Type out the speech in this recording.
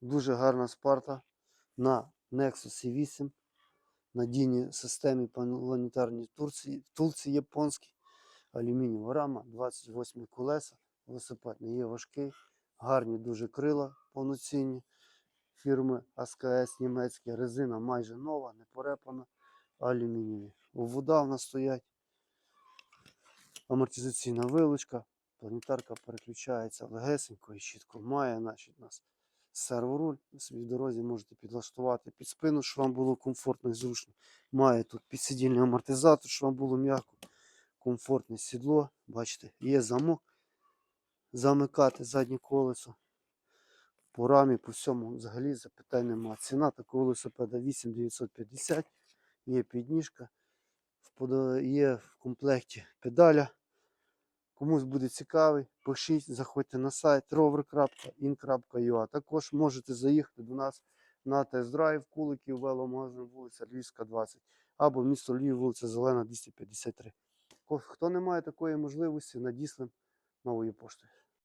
Дуже гарна спарта на Nexus 8, надійній системі планетарній Турції, втулці японській, алюмінієва рама, 28 колеса, велосипед не є важкий, гарні дуже крила повноцінні фірми АСКС німецькі, резина майже нова, не порепана, алюмінієві. Вода в нас стоять, амортизаційна вилучка, планетарка переключається легесенько і чітко. Має значить, нас серворуль, собі в дорозі можете підлаштувати під спину, щоб вам було комфортно і зручно. Має тут підсидільний амортизатор, щоб вам було м'яко, комфортне сідло. Бачите, є замок. Замикати заднє колесо. По рамі, по всьому взагалі запитань нема. Ціна такого велосипеда 8950. Є підніжка. Є в комплекті педаля. Комусь буде цікавий, пишіть, заходьте на сайт rover.in.ua. Також можете заїхати до нас на тест-драйв Куликів, веломагазин, вулиця Львівська, 20, або місто Львів, вулиця Зелена, 253. Хто не має такої можливості, надіслим новою поштою.